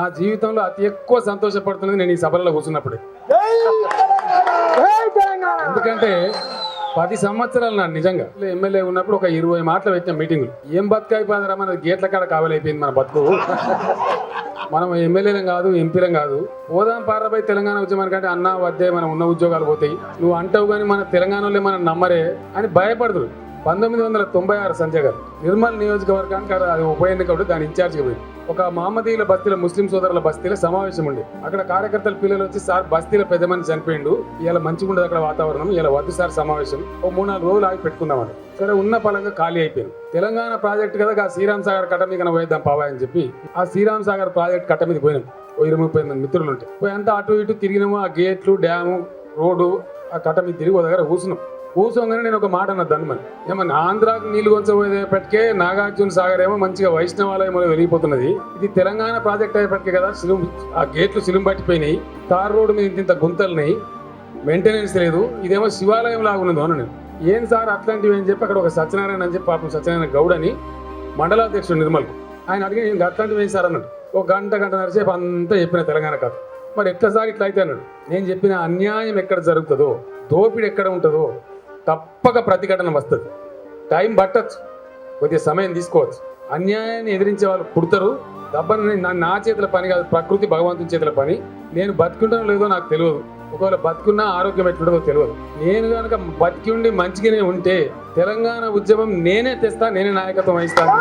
నా జీవితంలో అతి ఎక్కువ సంతోషపడుతున్నది నేను ఈ సభలో కూర్చున్నప్పుడే. ఎందుకంటే పది సంవత్సరాలు నా నిజంగా. ఎమ్మెల్యే ఉన్నప్పుడు ఒక ఇరవై మాటలు పెట్టిన మీటింగులు. ఏం బతుకైపోయిందిరా మన గేట్ల కాడ కావలైపోయింది మన బతుకు. మనం ఎమ్మెల్యేలం కాదు ఎంపీలం కాదు. పోదాం పారబై తెలంగాణ ఉద్యమానికంటే అన్న వద్దే మనం ఉన్న ఉద్యోగాలు పోతాయి. నువ్వు అంటావు కానీ మన తెలంగాణలో మనం నమ్మరే అని భయపడదు పంతొమ్మిది వందల తొంభై ఆరు సంజయ్ గారు నిర్మల్ నియోజకవర్గానికి అది- ఉప ఎన్నిక దాని ఇన్ఛార్జ్గా పోయింది ఒక మహమ్మదీల బస్తీల ముస్లిం సోదరుల బస్తీల సమావేశం ఉండే. అక్కడ కార్యకర్తల పిల్లలు వచ్చి సార్ బస్తీల పెద్ద మంది చనిపోయిండు. ఇలా మంచిగా ఉండదు అక్కడ వాతావరణం. ఇలా వద్దు సార్ సమావేశం. ఓ మూడు నాలుగు రోజులు ఆగి పెట్టుకుందామని సరే ఉన్న పలంగా ఖాళీ అయిపోయింది తెలంగాణ ప్రాజెక్ట్ కదా ఆ శ్రీరామ్ సాగర్ కట్ట మీద పోయేద్దాం పావా అని చెప్పి ఆ శ్రీరామ్ సాగర్ ప్రాజెక్ట్ కట్ట మీద పోయినాం. ఓ ఇరవై ముప్పై మంది మిత్రులు ఉంటాయి పోయి అంతా అటు ఇటు తిరిగినాము. ఆ గేట్లు డ్యాము రోడ్డు ఆ కట్ట మీద తిరిగి దగ్గర కూర్చున్నాం. కూర్చోగానే నేను ఒక మాట అన్న ధన్మని ఏమన్నా ఆంధ్రాకి నీళ్ళు కొంచపోయేపటికే నాగార్జున సాగర్ ఏమో మంచిగా వైష్ణవాలయంలో వెళ్ళిపోతున్నది ఇది తెలంగాణ ప్రాజెక్ట్ అయ్యేపటికే కదా సిలుం ఆ గేట్లు సిలుం పట్టిపోయినాయి. తార్ రోడ్డు మీద ఇంత ఇంత గుంతలున్నాయి. మెయింటెనెన్స్ లేదు. ఇదేమో శివాలయం లాగా ఉన్నది అన్న నేను. ఏం సార్ అట్లాంటివి అని చెప్పి అక్కడ ఒక సత్యనారాయణ అని చెప్పి పాపం సత్యనారాయణ గౌడ్ అని మండలాధ్యక్షుడు నిర్మల్ ఆయన అడిగి నేను అట్లాంటివి ఏం సార్? అన్నాడు. ఒక గంట గంట నరసేపు అంతా చెప్పిన తెలంగాణ కథ. మరి ఎట్లా సార్ ఇట్లా అయితే అన్నాడు. నేను చెప్పిన అన్యాయం ఎక్కడ జరుగుతుందో దోపిడి ఎక్కడ ఉంటుందో తప్పక ప్రతిఘటన వస్తుంది. టైం పట్టచ్చు కొద్దిగా సమయం తీసుకోవచ్చు. అన్యాయాన్ని ఎదిరించే వాళ్ళు పుడతారు. దబ్బని నా చేతుల పని కాదు ప్రకృతి భగవంతుని చేతుల పని. నేను బతుకుంటానో లేదో నాకు తెలియదు. ఒకవేళ బతుకున్నా ఆరోగ్యం ఎట్లుంటుందో తెలియదు. నేను కనుక బతికి ఉండి మంచిగానే ఉంటే తెలంగాణ ఉద్యమం నేనే తెస్తా నేనే నాయకత్వం వహిస్తాను